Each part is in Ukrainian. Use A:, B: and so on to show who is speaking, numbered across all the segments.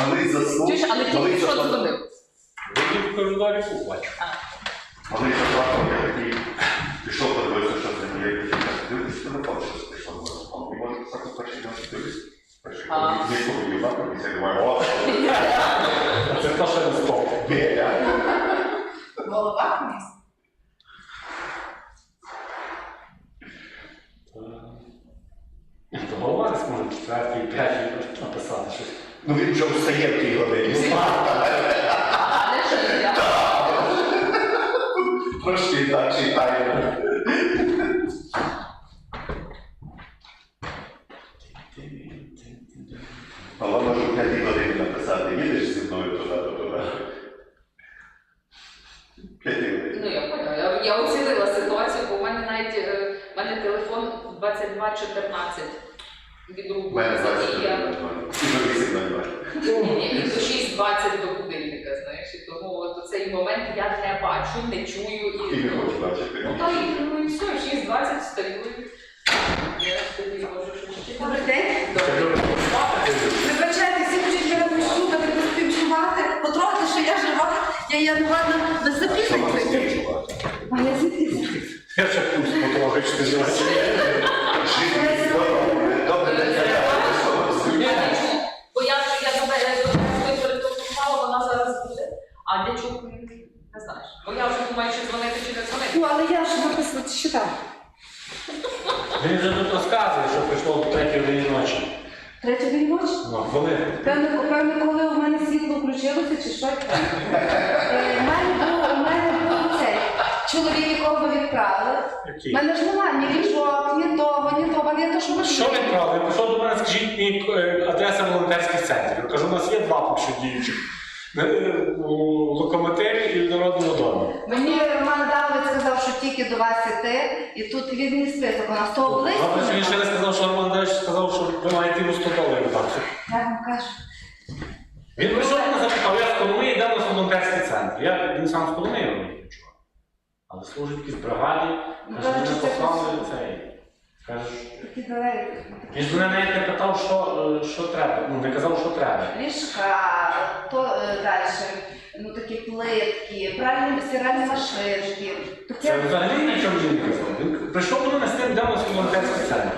A: Малий заснув.
B: Чуєш, але
A: малий
B: тільки що
A: заплакав.
B: дзвонив.
C: Ви в коридорі побачите.
A: Малий заплакав, я такий пішов, подивився, що з ним є. Я кажу, дивись, телефон, що прийшов на телефон. І може писати перший день, дивись. Перший
B: А.
A: день, не повів, так, і це думаю, о,
C: Це те, що не спав.
A: Біля.
B: Голова вниз.
C: То голова десь може четвертій, п'ятій написати щось.
A: Ну він вже встає в тій годині.
B: Я.
A: Трошки так читає. Але можу в п'ятій годині написати, їдеш зі мною туди, туди.
B: Ну, я поняла. Я, оцінила ситуацію, бо в мене навіть е, в мене телефон 2214 від
A: У мене 20
B: І я-
A: І до 8
B: Ні, ні, і до 6.20 до будильника, знаєш, і тому от цей момент я не бачу, не чую
A: І
B: і.
A: не хочу бачити.
B: Ну та і ну і все, 6.20 встаю. Я тоді можу щось читати.
D: Добрий день.
B: Добре.
D: Вибачайте, всі хочуть мене пощупати, поспівчувати, потрохи, що я жива, я є ладно, без
A: Що
D: запізнення. А я звідки?
C: Я ще пусть потрохи
A: Жити здорово. Добре, день, я
B: Я не чую, бо я ж я тебе я до тебе перетелефонувала, вона зараз буде. А дячук не знаєш. Бо я вже думаю, чи дзвонити, чи не дзвонити.
D: Ну, але я ж написала, читав.
C: Він вже тут в третій годині ночі.
D: Третя ночі?
C: Ну, коли?
D: Певно, певно, коли у мене світло включилося, чи що? Е, У мене був, у мене був цей чоловік, якого ви відправили. У
C: Який?
D: мене ж немає ні ліжок, ні того, ні того, ні то, що ви
C: Що відправили? Прийшов до мене, скажіть мені е, адреса волонтерських центрів. Я кажу, у нас є два поки що діючих. Е, У локомотиві і в народному домі.
D: Мені Роман Давид сказав, що тільки до вас іти, і тут відний список. У нас того близько.
C: Добре, він ще не сказав, що Роман Даш сказав, що ви маєте йому 100 доларів дати.
D: Я вам кажу.
C: Він прийшов мене запитав, я з Коломиї йдемо на волонтерський центр. Я він сам з Коломиї робить чувак. Але служить в бригаді,
D: Ну,
C: каже,
D: це
C: послали цей. Каже,
D: Такі
C: він мене навіть не питав, що, е, що треба. Ну, не казав, що треба.
D: Ліжка, то е, далі, ну такі плитки, пральні стиральні машинки.
C: Це взагалі нічого не казав. Він прийшов до мене з тим, йдемо на волонтерський центр.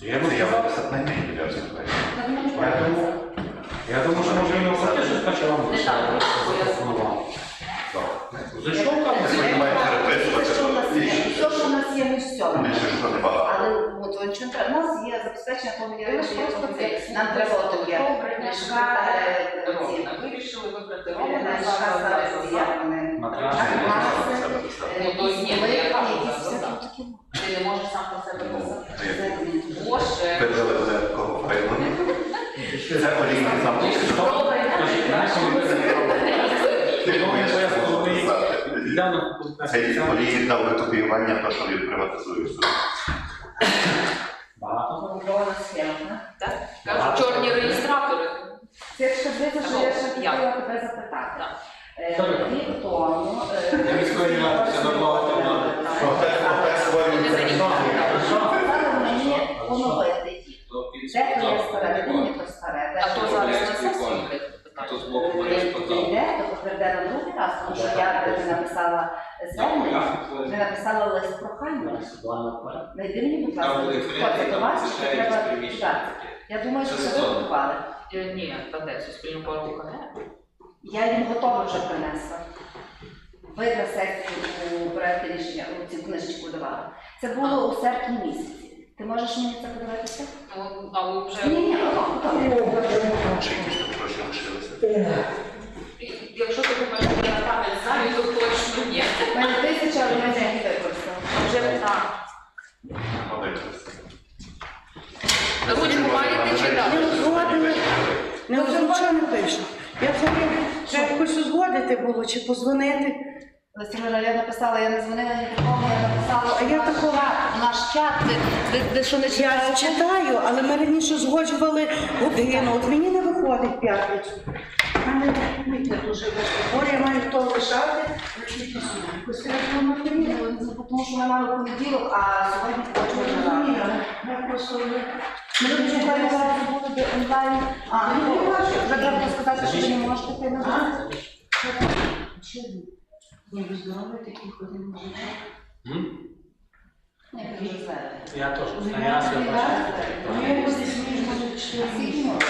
C: То Я йому
A: Це я
C: сказав,
A: на ім'я, я знаю.
C: я я думав, що може він оплати щось хоче вам
B: Не так, я.
C: Зайшов там,
A: не маємо
D: нас є, ми все. Але от он чим треба. У нас є забезпечення
B: це
D: нам треба от е, ці,
B: Вирішили вибрати ровно,
D: ліжка зараз є вони.
B: Ну. Ти не можеш сам про себе писати.
A: Ви
B: Боже.
A: взяли кого файлу? Це олійний замок.
B: Добре,
A: Цей олійник на викопіювання, то, що він приватизує все.
C: Багато.
D: Контрована схема.
B: Так? Кажуть, чорні реєстратори.
D: Це якщо дивитися, що я ще
B: Я.
D: хотіла тебе запитати.
B: Так.
D: Е, Рік тому... е,
C: Я мати, це нормально, надо.
A: Проте, проте свою
D: Сказали мені поновити їх. Де то є мені то старе,
B: А то зараз на сесії
E: То з боку мене спитав.
D: йде, то потверде на другий раз, тому що я написала звернення, не написала лист прохання. Найди мені, будь ласка, хто це до вас, що треба
E: таке.
D: Я думаю, що
E: Це
D: ви готували.
B: Е, Ні, та де суспільна порука не.
D: Я їм готову вже принесла. Ви на сесію у проєкті рішення у цю книжечку давали. Це було у серпні місяці. Ти можеш мені це подивитися?
B: Ну, а ви вже,
D: Ні, ні, готово, готово.
A: Чи якісь там гроші лишилися?
B: якщо ти думаєш, що я пам'ять знаю, то точно ні.
D: У мене тисяча, але мене не використала.
B: Вже так.
A: Молодець.
B: Ручку маєте чи так?
F: Не узгодили, не вже нічого не пишу. Я хотів, треба якось узгодити було, чи позвонити.
D: Олександра, я написала, я не дзвонила ні до кого, я написала.
F: А я такого-
D: Наш чат, ви, ви, що не
F: Я
D: читаєте?
F: читаю, але ми раніше згоджували годину. От мені не виходить п'ятницю. мене мити дуже важко. Я маю то лишати. Якось треба було на мені.
D: Ну, Тому що ми мали понеділок, а сьогодні
F: просто не...
D: Ми тут вже зараз онлайн.
F: А, ну,
D: треба сказати, що ви не можете йти на
F: А? Що ви? Ні, ви здорові такі ходимо мужичок.
C: М?
D: Ні, ви вже звели.
C: Я теж. А я себе бачу.
F: Ну, я буде сміж, може, 4
D: Скільки
F: місяці.
D: можна?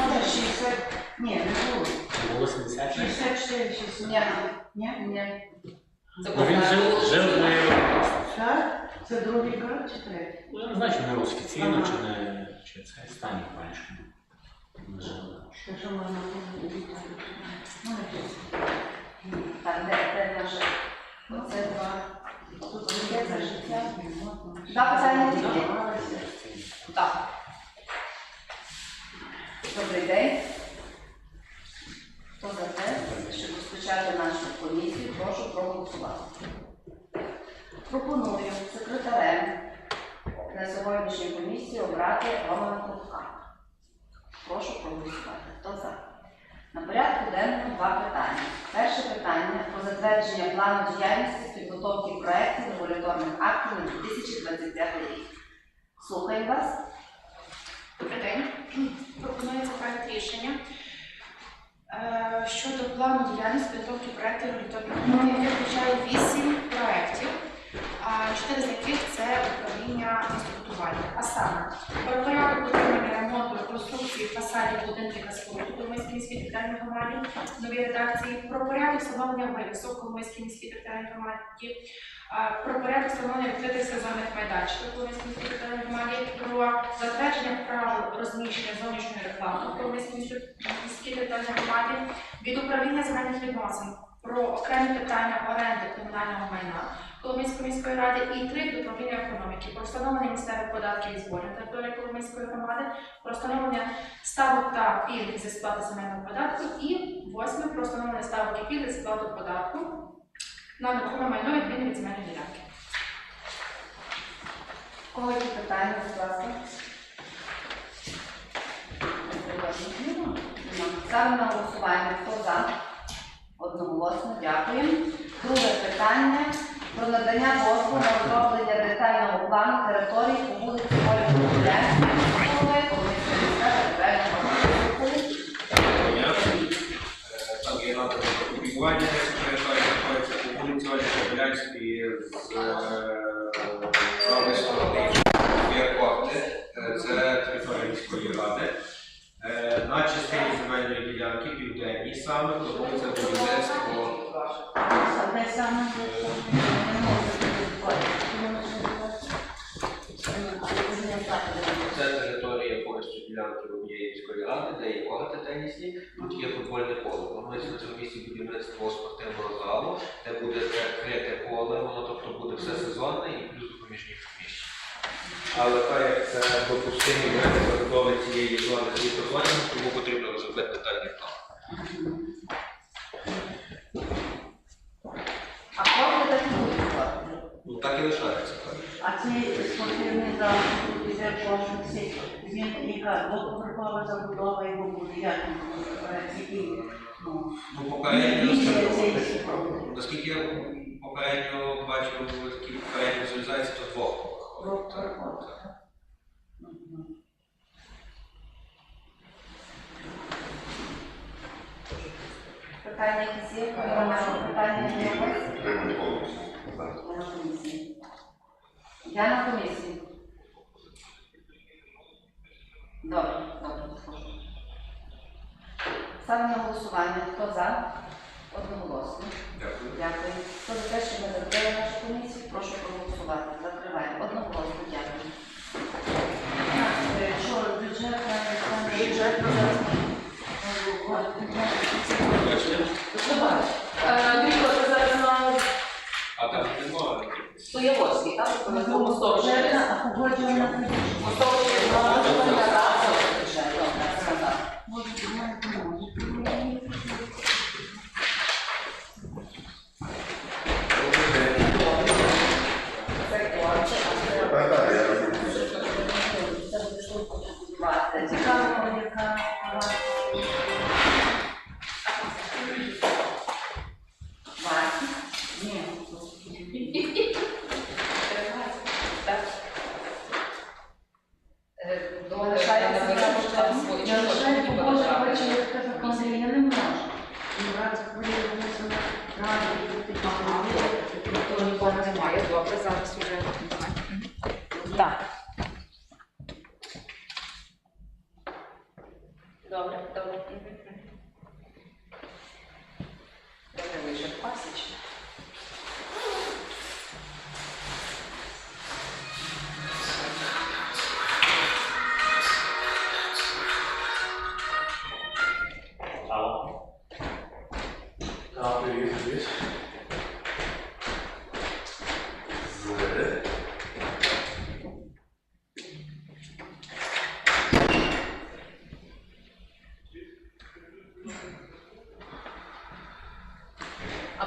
F: Може, 60... Ні, не було.
C: Було 70.
F: 64, 60.
D: Ні.
F: Ні?
D: Ні.
C: Ну він жив, жив не
F: Так? Це другий брат чи третій?
C: Ну, я не знаю, чи не офіційно, чи не чи це останній панічка.
F: Що можна
D: Так, де, де наше? Тільки. Так. Добрий день. Хто за те, щоб розпочати нашу комісію, прошу проголосувати. Пропоную секретарем на сьогоднішній комісії обрати Романа Крупка. Прошу проголосувати. Хто за? На порядку денному два питання. Перше питання про затвердження плану діяльності з підготовки проєктів регуляторних актів на 2025 рік. Слухаю вас.
E: Добрий день. Пропонується проект рішення е, щодо плану діяльності підготовки проєктів регуляторних який включає вісім проєктів, а чотири з яких це управління містобудування. А саме про порядок реконструкції фасадів будинків та споруд у Коломийській міській територіальній громаді, нові редакції, про порядок встановлення вивісок Коломийській міській територіальній громаді, про порядок встановлення відкритих сезонних майданчиків Коломийській міській територіальній громаді, про затвердження правил розміщення зовнішньої реклами у Коломийській міській територіальній громаді, від управління земельних відносин про окремі питання оренди комунального майна Коломийської міської ради і три від управління економіки про встановлення місцевих податків і зборів на території Коломийської громади, про встановлення ставок та пільг зі сплати земельного податку і восьме про встановлення ставок і пільг зі сплати податку на нерухоме майно відмінне від земельної ділянки.
D: Кого питання, будь ласка? Ставимо на голосування. Хто за? Одноголосно, дякуємо. Друге питання про надання дозволу на розроблення детального плану території по вулиці Олі.
G: Так, є надо опікування, знаходиться по вулиці Олі з е, правої сторони. Є корти, Е, це територія міської ради. Е, На частині земельної ділянки південній саме проводиться будівництво
F: А де
G: Це територія повністю ділянки однієї міської ради, де є корти тенісні, тут є футбольне поле. Планується на цьому місці будівництво спортивного залу, де буде закрите поле, воно тобто буде все сезонне і плюс допоміжні. Але так як це допустимі межі забудови цієї зони світофорів, тому потрібно розробити детальний план.
D: А кого так будуть платити?
G: Ну так і лишається. так.
F: А ці спортивні зали, тут іде пошуці, він яка двоповерхова забудова його буде, як він ну,
G: Ну, наскільки я попередньо бачив, такі попередні візуалізації, то двох.
F: Двоповерхова.
D: Питання якісь є? Питання є? Я на комісії. Добре, добре, слухаю. Ставлю на голосування. Хто за? Одноголосно.
A: Я
B: не
F: можу. Раз хвилювалася раді,
B: немає, добре, зараз уже. Так.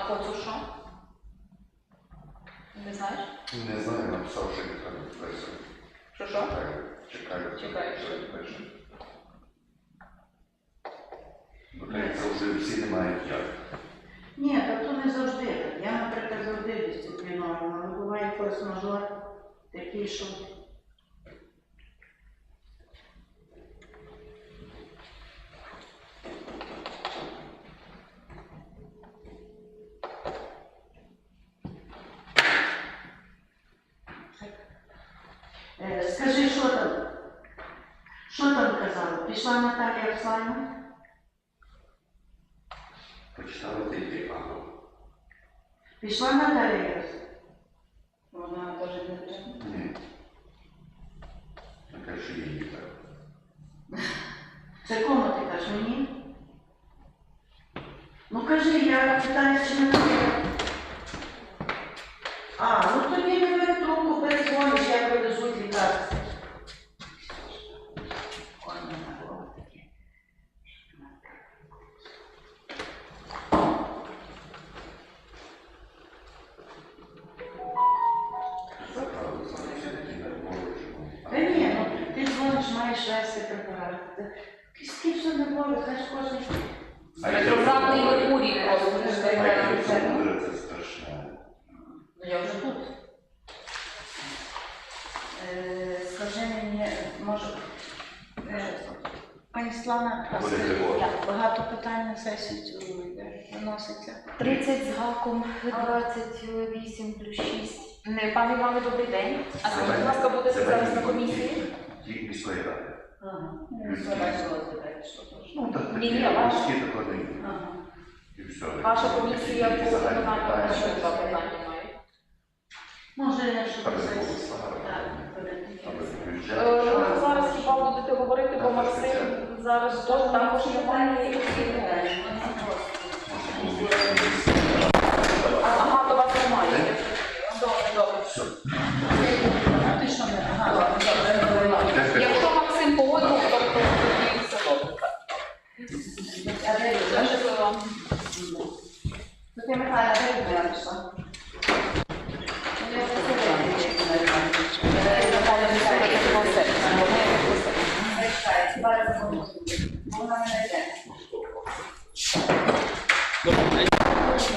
B: А коцу що? Не знаєш?
A: Не знаю, написав, що не треба.
B: Що що?
A: Чекаю, чекаю.
B: Чекаєш.
A: що. Бо так вже всі не мають як.
F: Ні, та то не завжди. так. Я, наприклад, завжди дисциплінована, але буває форс-мажор такий, що Е, Скажи, що там? Що там казала? Пішла Наталія Оксана?
A: Почитали тільки ага.
F: Пішла Наталія Оксана?
D: Вона теж не треба.
A: Ні. Треба.
F: Це кому ти кажеш мені? Ну кажи, я питаюся, чи не вести препарат. Все не було, знаєш, кожен.
B: Ретроградний Меркурій просто не
A: А як це буде, це страшне.
B: Ну я вже тут.
F: Е, Скажи мені, може, е, пані Слана, а
A: Буде
F: скажи,
A: тривога.
F: як багато питань на сесію цю йде, виноситься.
B: 30 з гаком, 28 плюс 6. Не, пане Іване, добрий день. А скажіть, будь ласка, будете зараз на комісії?
A: Ті міської ради.
F: Ага.
D: Що то.
A: Ну, так
B: Ні, ні, ваш-
A: міські такого не.
F: Ага.
A: І все.
B: Ваша комісія по виконанню що два питання має?
F: Може, я що
A: Там
F: до
A: не було
F: сесії. перед
A: бюджет.
B: Е, ну, Зараз хіба будете говорити, бо Максим зараз теж також немає. Ага, то вас немає. я зрозуміла. Добре, добре.
A: Все.
F: Ти що не? Ага, добре, добре.
B: Якщо Максим погодив, то то тоді все добре.
D: А де
B: Дуже
D: Люда?
B: щасливо.
D: Софія Михайлівна, де Людмила пішла? Ну, я вже сьогодні
B: Е, Наталя, не знаю, як його все. Вона як його все.
D: Прочитається, зараз запомню. Вона не знайде.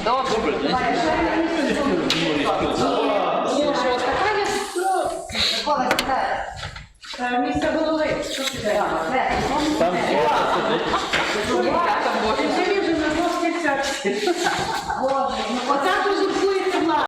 B: Добре. Боже, от така є
D: Микола, сідай.
F: Е, Місце голови, що ти
D: Так,
F: даєш?
D: Там
F: One.